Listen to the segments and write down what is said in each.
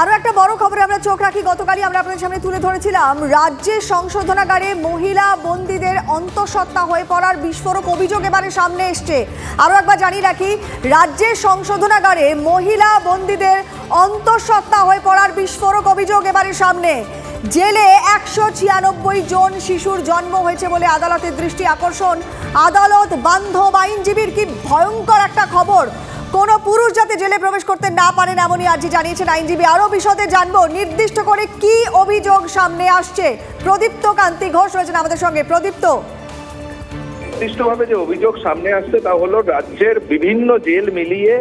আরও একটা বড় খবরে আমরা চোখ রাখি, গতকালই আমরা আপনাদের সামনে তুলে ধরেছিলাম। রাজ্যের সংশোধনাগারে মহিলা বন্দীদের অন্তঃসত্ত্বা হয়ে পড়ার বিস্ফোরক অভিযোগ এবারে সামনে এসছে। আরও একবার জানিয়ে রাখি রাজ্যের সংশোধনাগারে মহিলা বন্দীদের অন্তঃসত্ত্বা হয়ে পড়ার বিস্ফোরক অভিযোগ এবারে সামনে। জেলে একশো ছিয়ানব্বই জন শিশুর জন্ম হয়েছে বলে আদালতের দৃষ্টি আকর্ষণ। আদালত বান্ধব আইনজীবীর কি ভয়ঙ্কর একটা খবর? পুরুষ যাতে জেলে প্রবেশ করতে না পারেন এমনই আর্জি জানিয়েছেন আইনজীবী। আরও বিশদে জানব, নির্দিষ্ট করে কি অভিযোগ সামনে আসছে? প্রদীপ্ত কান্তি ঘোষ রয়েছেন আমাদের সঙ্গে। প্রদীপ্ত নির্দিষ্টভাবে যে অভিযোগ সামনে আসছে তা হলো রাজ্যের বিভিন্ন জেল মিলিয়ে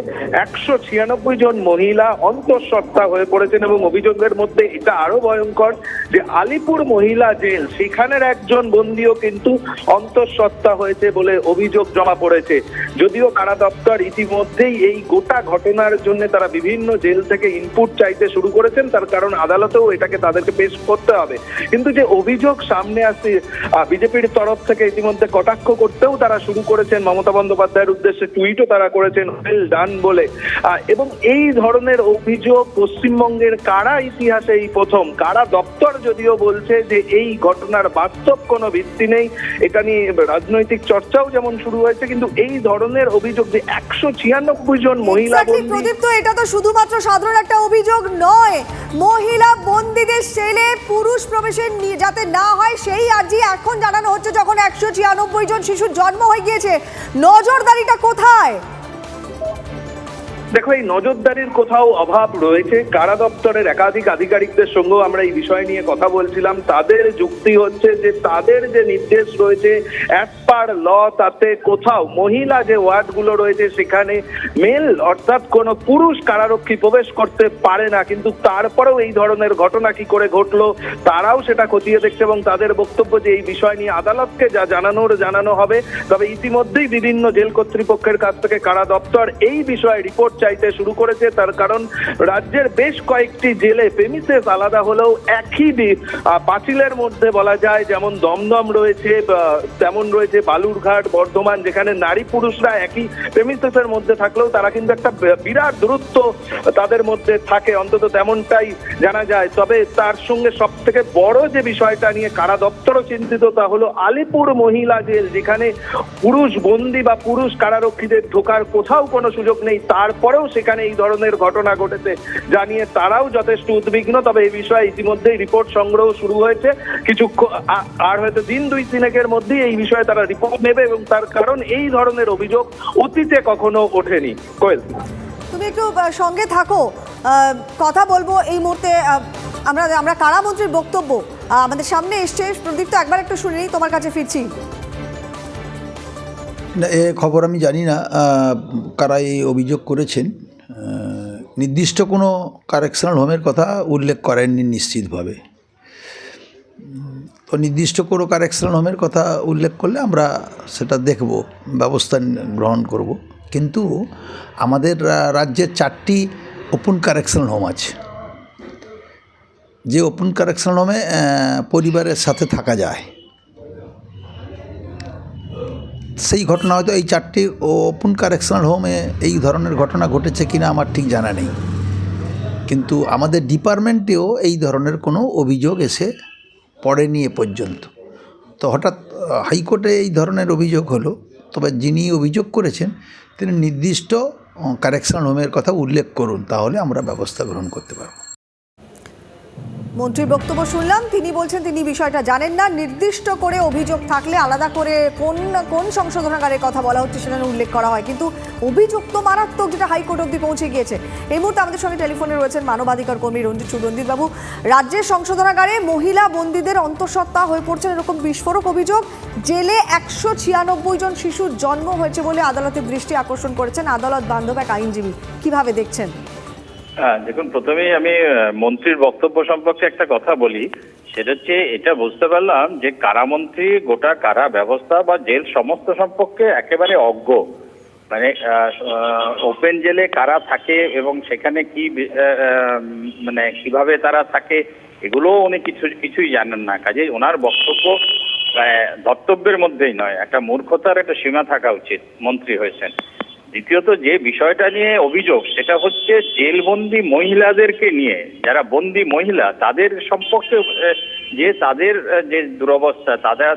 একশো ছিয়ানব্বই জন মহিলা অন্তঃসত্ত্বা হয়ে পড়েছেন এবং অভিযোগের মধ্যে এটা আরও ভয়ঙ্কর যে আলিপুর মহিলা জেল, সেখানের একজন বন্দিও কিন্তু অন্তঃসত্ত্বা হয়েছে বলে অভিযোগ জমা পড়েছে। যদিও কারা দপ্তর ইতিমধ্যেই এই গোটা ঘটনার জন্য তারা বিভিন্ন জেল থেকে ইনপুট চাইতে শুরু করেছেন, তার কারণ আদালতেও এটাকে তাদেরকে পেশ করতে হবে। কিন্তু যে অভিযোগ সামনে আসছে বিজেপির তরফ থেকে ইতিমধ্যে কটাক্ষ করতেও তারা শুরু করেছেন। মমতা বন্দ্যোপাধ্যায়ের উদ্দেশ্যে টুইটও তারা করেছেন ওয়েল ডান বলে। এবং এই ধরনের অভিযোগ পশ্চিমবঙ্গের কারা ইতিহাসে এই প্রথম? কারা দপ্তর যদিও বলছে যে এই ঘটনার বাস্তব কোনো ভিত্তি নেই এটা নিয়ে রাজনৈতিক চর্চাও যেমন শুরু হয়েছে কিন্তু এই ধরনের অভিযোগ যে একশো ছিয়ানব্বই জন মহিলা প্রদীপ্ত এটা তো শুধুমাত্র সাধারণ একটা অভিযোগ নয়। মহিলা বন্দীদের সেলে প্রবেশের যাতে না হয় সেই আর্জি এখন জানানো হচ্ছে যখন একশো ছিয়ানব্বই জন শিশুর জন্ম হয়ে গিয়েছে। নজরদারিটা কোথায়? দেখো, এই নজরদারির কোথাও অভাব রয়েছে। কারা দপ্তরের একাধিক আধিকারিকদের সঙ্গেও আমরা এই বিষয় নিয়ে কথা বলছিলাম। তাদের যুক্তি হচ্ছে যে তাদের যে নির্দেশ রয়েছে অ্যাজ পার ল তাতে কোথাও মহিলা যে ওয়ার্ডগুলো রয়েছে সেখানে মেল অর্থাৎ কোনো পুরুষ কারারক্ষী প্রবেশ করতে পারে না। কিন্তু তারপরেও এই ধরনের ঘটনা কি করে ঘটলো তারাও সেটা খতিয়ে দেখছে এবং তাদের বক্তব্য যে এই বিষয় নিয়ে আদালতকে যা জানানোর জানানো হবে। তবে ইতিমধ্যেই বিভিন্ন জেল কর্তৃপক্ষের কাছ থেকে কারা দপ্তর এই বিষয়ে রিপোর্ট চাইতে শুরু করেছে। তার কারণ রাজ্যের বেশ কয়েকটি জেলে প্রেমিসেস আলাদা হলেও একই পাঁচিলের মধ্যে বলা যায় যেমন দমদম রয়েছে তেমন রয়েছে বালুরঘাট, বর্ধমান, যেখানে নারী পুরুষরা একই প্রেমিসেসের মধ্যে থাকলেও তারা কিন্তু একটা বিরাট দূরত্ব তাদের মধ্যে থাকে, অন্তত তেমনটাই জানা যায়। তবে তার সঙ্গে সব থেকে বড় যে বিষয়টা নিয়ে কারা দপ্তরও চিন্তিত, তা হলো আলিপুর মহিলা জেল, যেখানে পুরুষ বন্দি বা পুরুষ কারারক্ষীদের ঢোকার কোথাও কোনো সুযোগ নেই। তারপরেও সেখানে এই ধরনের ঘটনা ঘটেছে জানিয়ে তারাও যথেষ্ট উদ্বিগ্ন। তবে এই বিষয়ে ইতিমধ্যেই রিপোর্ট সংগ্রহ শুরু হয়েছে। কিছু আর হয়তো দিন দুই তিনেকের মধ্যেই এই বিষয়ে তারা রিপোর্ট নেবে এবং তার কারণ এই ধরনের অভিযোগ অতীতে কখনো ওঠেনি। কোয়েল। তুমি একটু সঙ্গে থাকো। কথা বলব এই মুহূর্তে আমরা আমরা কারামন্ত্রীর বক্তব্য? আমাদের সামনে এসছে প্রদীপ্ত একবার একটু শুনে তোমার কাছে ফিরছি। না এ খবর আমি জানি না কারা এই অভিযোগ করেছেন। নির্দিষ্ট কোনো কারেকশনাল হোমের কথা উল্লেখ করেননি নিশ্চিতভাবে। তো নির্দিষ্ট কোনো কারেকশনাল হোমের কথা উল্লেখ করলে আমরা সেটা দেখব ব্যবস্থা গ্রহণ করব। কিন্তু আমাদের আহ, রাজ্যের চারটি ওপেন কারেকশনাল হোম আছে। যে ওপেন কারেকশনাল হোমে পরিবারের সাথে থাকা যায়। সেই ঘটনা হয়তো এই চারটি ওপেন কারেকশনাল হোমে এই ধরনের ঘটনা ঘটেছে কিনা আমার ঠিক জানা নেই। কিন্তু আমাদের ডিপার্টমেন্টেও এই ধরনের কোনো অভিযোগ এসে পড়েনি এ পর্যন্ত। তো হঠাৎ হাইকোর্টে এই ধরনের অভিযোগ হলো। তবে যিনি অভিযোগ করেছেন, তিনি নির্দিষ্ট কারেকশান হোমের কথা উল্লেখ করুন, তাহলে আমরা ব্যবস্থা গ্রহণ করতে পারব। মন্ত্রীর বক্তব্য শুনলাম। তিনি বলছেন, তিনি বিষয়টা জানেন না। নির্দিষ্ট করে অভিযোগ থাকলে আলাদা করে কোন কোন সংশোধনাগারের কথা বলা হচ্ছে সেটা উল্লেখ করা হয়। কিন্তু অভিযোগ তো মারাত্মক যেটা হাইকোর্ট অব্দি পৌঁছে গিয়েছে। এই মুহূর্তে আমাদের সঙ্গে টেলিফোনে রয়েছেন মানবাধিকার কর্মী রঞ্জিত সুরঞ্জিত বাবু রাজ্যের সংশোধনাগারে মহিলা বন্দীদের অন্তঃসত্ত্বা হয়ে পড়ছেন এরকম বিস্ফোরক অভিযোগ। জেলে একশো ছিয়ানব্বই জন শিশুর জন্ম হয়েছে বলে আদালতের দৃষ্টি আকর্ষণ করেছেন আদালত বান্ধব এক আইনজীবী। কীভাবে দেখছেন? হ্যাঁ দেখুন, প্রথমেই আমি মন্ত্রীর বক্তব্য সম্পর্কে একটা কথা বলি। সেটা হচ্ছে, এটা বুঝতে পারলাম যে কারামন্ত্রী গোটা কারা ব্যবস্থা বা জেল সমস্ত সম্পর্কে একেবারে অজ্ঞ। মানে ওপেন জেলে কারা থাকে এবং সেখানে কি মানে কীভাবে তারা থাকে এগুলো উনি কিছু, কিছুই জানেন না। কাজে ওনার বক্তব্য ধর্তব্যের মধ্যেই নয়। একটা মূর্খতার একটা সীমা থাকা উচিত, মন্ত্রী হয়েছেন। দ্বিতীয়ত যে বিষয়টা নিয়ে অভিযোগ, সেটা হচ্ছে জেলবন্দি মহিলাদেরকে নিয়ে। যারা বন্দি মহিলা, তাদের সম্পর্কে যে তাদের যে দুরবস্থা তাদের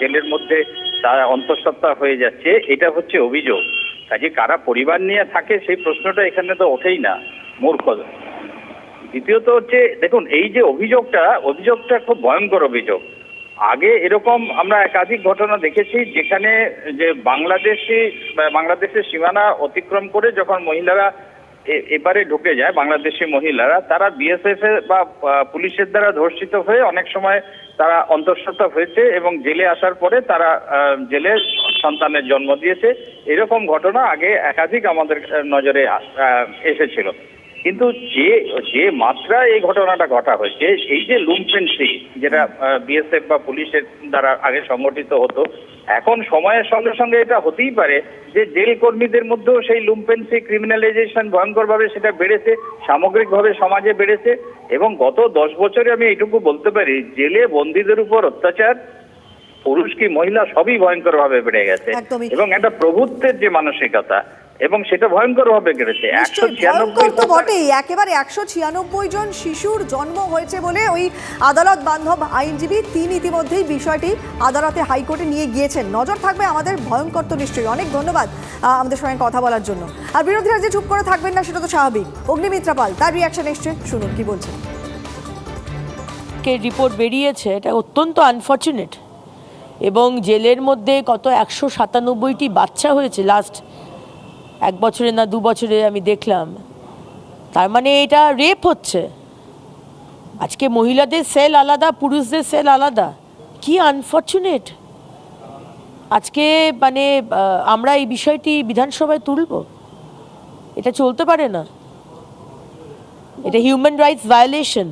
জেলের মধ্যে তারা অন্তঃসত্ত্বা হয়ে যাচ্ছে, এটা হচ্ছে অভিযোগ। কাজে কারা পরিবার নিয়ে থাকে, সেই প্রশ্নটা এখানে তো ওঠেই না, মূর্খ। দ্বিতীয়ত হচ্ছে, দেখুন, এই যে অভিযোগটা অভিযোগটা খুব ভয়ঙ্কর অভিযোগ। আগে এরকম আমরা একাধিক ঘটনা দেখেছি যেখানে যে বাংলাদেশি, বাংলাদেশের সীমানা অতিক্রম করে যখন মহিলারা এ- এপারে ঢুকে যায়, বাংলাদেশি মহিলারা, তারা বিএসএফ বা পুলিশের দ্বারা ধর্ষিত হয়ে অনেক সময় তারা অন্তঃসত্ত্বা হয়েছে এবং জেলে আসার পরে তারা জেলে সন্তানের জন্ম দিয়েছে। এরকম ঘটনা আগে একাধিক আমাদের নজরে এসেছিল। কিন্তু যে যে মাত্রায় এই ঘটনাটা ঘটা হয়েছে এই যে লুমপেন্সি যেটা বিএসএফ বা পুলিশের দ্বারা আগে সংগঠিত হতো এখন সময়ের সঙ্গে সঙ্গে এটা হতেই পারে যে জেল কর্মীদের মধ্যেও সেই লুমপেন্সি ক্রিমিনালাইজেশন ভয়ঙ্করভাবে সেটা বেড়েছে সামগ্রিকভাবে সমাজে বেড়েছে এবং গত দশ বছরে আমি এইটুকু বলতে পারি জেলে বন্দীদের উপর অত্যাচার পুরুষ কি মহিলা সবই ভয়ঙ্করভাবে বেড়ে গেছে। এবং একটা প্রভুত্বের যে মানসিকতা এবং সেটা ভয়ঙ্করভাবে বেড়েছে একশো নিশ্চয়ই ছিয়ানব্বই ভয়ঙ্কর তো বটেই। একেবারে একশো ছিয়ানব্বই জন শিশুর জন্ম হয়েছে বলে ওই আদালত বান্ধব আইনজীবী তিনি ইতিমধ্যেই বিষয়টি আদালতে হাইকোর্টে নিয়ে গিয়েছেন। নজর থাকবে আমাদের ভয়ঙ্কর তো নিশ্চয়ই। অনেক ধন্যবাদ আমাদের সঙ্গে কথা বলার জন্য। আর বিরোধীরা যে চুপ করে থাকবেন না সেটা তো স্বাভাবিক। অগ্নিমিত্রা পাল তার রিয়াকশন এসছে। শুনুন কি বলছেন? কে রিপোর্ট বেরিয়েছে এটা অত্যন্ত আনফর্চুনেট এবং জেলের মধ্যে কত একশো সাতানব্বইটি বাচ্চা হয়েছে লাস্ট এক বছরে না দু বছরে আমি দেখলাম। তার মানে এটা রেপ হচ্ছে। আজকে মহিলাদের সেল আলাদা, পুরুষদের সেল আলাদা। কি আনফর্চুনেট আজকে মানে আমরা এই বিষয়টি বিধানসভায় তুলব। এটা চলতে পারে না। এটা হিউম্যান রাইটস ভায়োলেশন